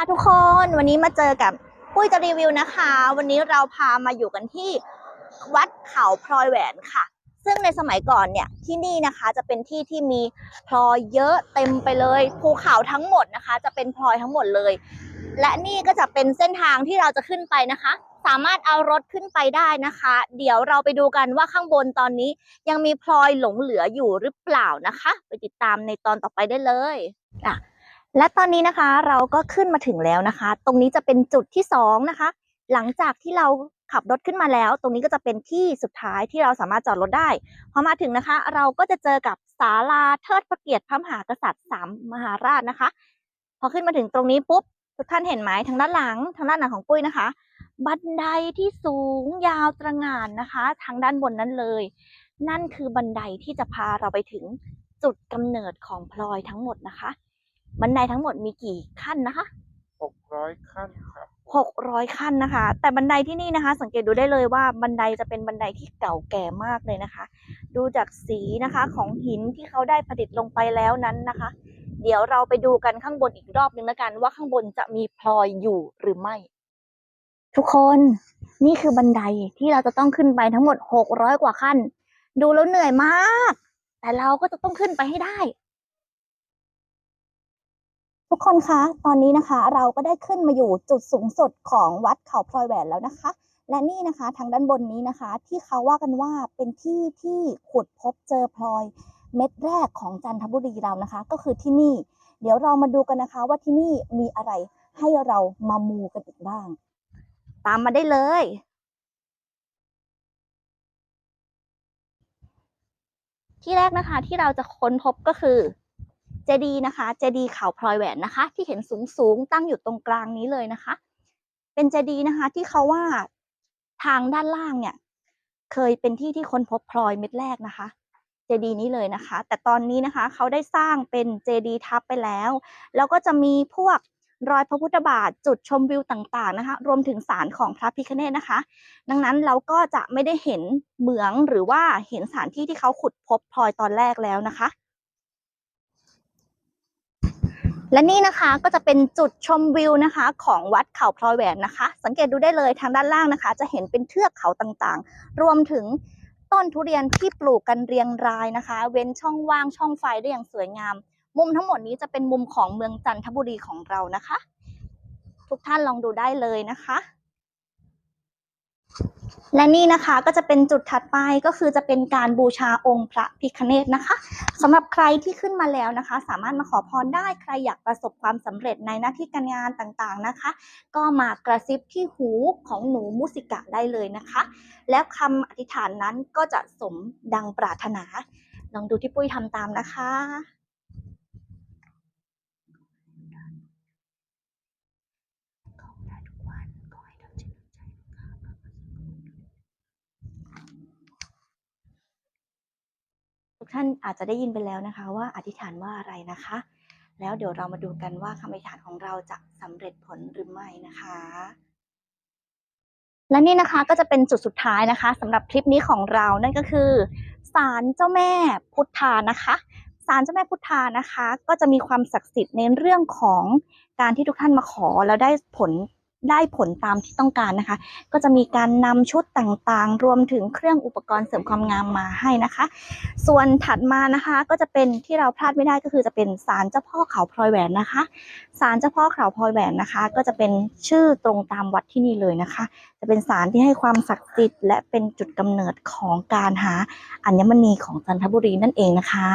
ค่ะทุกคนวันนี้มาเจอกับปุ้ยจะรีวิวนะคะ วันนี้เราพามาอยู่กันที่วัดเขาพลอยแหวนค่ะ ซึ่งในสมัยก่อนเนี่ยที่นี่นะคะจะเป็นที่ที่มีพลอยเยอะเต็มไปเลยภูเขาทั้งหมดนะคะ จะเป็นพลอยทั้งหมดเลย และนี่ก็จะเป็นเส้นทางที่เราจะขึ้นไปนะคะ สามารถเอารถขึ้นไปได้นะคะ เดี๋ยวเราไปดูกันว่าข้างบนตอนนี้ยังมีพลอยหลงเหลืออยู่หรือเปล่านะคะ ไปติดตามในตอนต่อไปได้เลยอะ และตอนนี้นะคะเราก็ขึ้นมาถึงแล้วนะคะ ตรงนี้จะเป็นจุดที่สองนะคะ หลังจากที่เราขับรถขึ้นมาแล้ว ตรงนี้ก็จะเป็นที่สุดท้ายที่เราสามารถจอดรถได้ พอมาถึงนะคะ เราก็จะเจอกับศาลาเทิดพระเกียรติพระมหากษัตริย์สามมหาราชนะคะ พอขึ้นมาถึงตรงนี้ปุ๊บทุกท่านเห็นไหมทางด้านหลังทางด้านหลังของปุ้ยนะคะ บันไดที่สูงยาวตระหง่านนะคะ ทางด้านบนนั้นเลย นั่นคือบันไดที่จะพาเราไปถึงจุดกำเนิดของพลอยทั้งหมดนะคะ บันไดทั้งหมดมีกี่ขั้นนะคะหกร้อยขั้นครับหกร้อยขั้นนะคะ แต่บันไดที่นี่นะคะ สังเกตดูได้เลยว่าบันไดจะเป็นบันไดที่เก่าแก่มากเลยนะคะ ดูจากสีนะคะของหินที่เขาได้ผลิตลงไปแล้วนั้นนะคะ เดี๋ยวเราไปดูกันข้างบนอีกรอบนึงแล้วกันว่าข้างบนจะมีพลอยอยู่หรือไม่ ทุกคนนี่คือบันไดที่เราจะต้องขึ้นไปทั้งหมดหกร้อยกว่าขั้น ดูแล้วเหนื่อยมาก แต่เราก็จะต้องขึ้นไปให้ได้ ทุกคนคะ ตอนนี้นะคะเราก็ได้ขึ้นมาอยู่จุดสูงสุดของวัดเขาพลอยแหวนแล้วนะคะ และนี่นะคะทางด้านบนนี้นะคะ ที่เขาว่ากันว่าเป็นที่ที่ขุดพบเจอพลอยเม็ดแรกของจันทบุรีเรานะคะ ก็คือที่นี่ เดี๋ยวเรามาดูกันนะคะ ว่าที่นี่มีอะไรให้เรามามูกันอีกบ้าง ตามมาได้เลยที่แรกนะคะที่เราจะค้นพบก็คือ จดีย์นะคะ เจดีย์เขาพลอยแหวนนะคะ ที่เห็นสูงสูงตั้งอยู่ตรงกลางนี้เลยนะคะ เป็นเจดีย์นะคะ ที่เขาว่าทางด้านล่างเนี่ย เคยเป็นที่ที่ค้นพบพลอยเม็ดแรกนะคะ เจดีนี้เลยนะคะ แต่ตอนนี้นะคะเขาได้สร้างเป็นเจดีทับไปแล้ว แล้วก็จะมีพวกรอยพระพุทธบาทจุดชมวิวต่างๆนะคะ รวมถึงสารของพระพิฆเนศนะคะ ดังนั้นเราก็จะไม่ได้เห็นเหมืองหรือว่าเห็นสถานที่ที่เขาขุดพบพลอยตอนแรกแล้วนะคะ และนี่นะคะก็จะเป็นจุดชมวิวนะคะ ของวัดเขาพลอยแหวนนะคะ สังเกตดูได้เลยทางด้านล่างนะคะ จะเห็นเป็นเทือกเขาต่างๆ รวมถึงต้นทุเรียนที่ปลูกกันเรียงรายนะคะ เว้นช่องว่างช่องไฟได้อย่างสวยงาม มุมทั้งหมดนี้จะเป็นมุมของเมืองจันทบุรีของเรานะคะ ทุกท่านลองดูได้เลยนะคะ และนี่นะคะก็จะเป็นจุดถัดไปก็คือจะเป็นการบูชาองค์พระพิฆเนศนะคะ สำหรับใครที่ขึ้นมาแล้วนะคะ สามารถมาขอพรได้ใครอยากประสบความสำเร็จในหน้าที่การงานต่างๆนะคะ ก็มากระซิบที่หูของหนูมุสิกะได้เลยนะคะ แล้วคำอธิษฐานนั้นก็จะสมดังปรารถนา ลองดูที่ปุ้ยทำตามนะคะ กท่านอาจจะได้ยินไปแล้วนะคะ ว่าอธิษฐานว่าอะไรนะคะ แล้วเดี๋ยวเรามาดูกันว่าคำอธิษฐานของเราจะสำเร็จผลหรือไม่นะคะ และนี่นะคะก็จะเป็นจุดสุดท้ายนะคะสำหรับคลิปนี้ของเรานั่นก็คือศาลเจ้าแม่พุทธานะคะศาลเจ้าแม่พุทธานะคะ ก็จะมีความศักดิ์สิทธิ์ในเรื่องของการที่ทุกท่านมาขอแล้วได้ผล ได้ผลตามที่ต้องการนะคะ ก็จะมีการนำชุดต่างๆ รวมถึงเครื่องอุปกรณ์เสริมความงามมาให้นะคะ ส่วนถัดมานะคะก็จะเป็นที่เราพลาดไม่ได้ก็คือจะเป็นศาลเจ้าพ่อเขาพลอยแหวนนะคะศาลเจ้าพ่อเขาพลอยแหวนนะคะ ก็จะเป็นชื่อตรงตามวัดที่นี่เลยนะคะ จะเป็นศาลที่ให้ความศักดิ์สิทธิ์และเป็นจุดกำเนิดของการหาอัญมณีของจันทบุรีนั่นเองนะคะ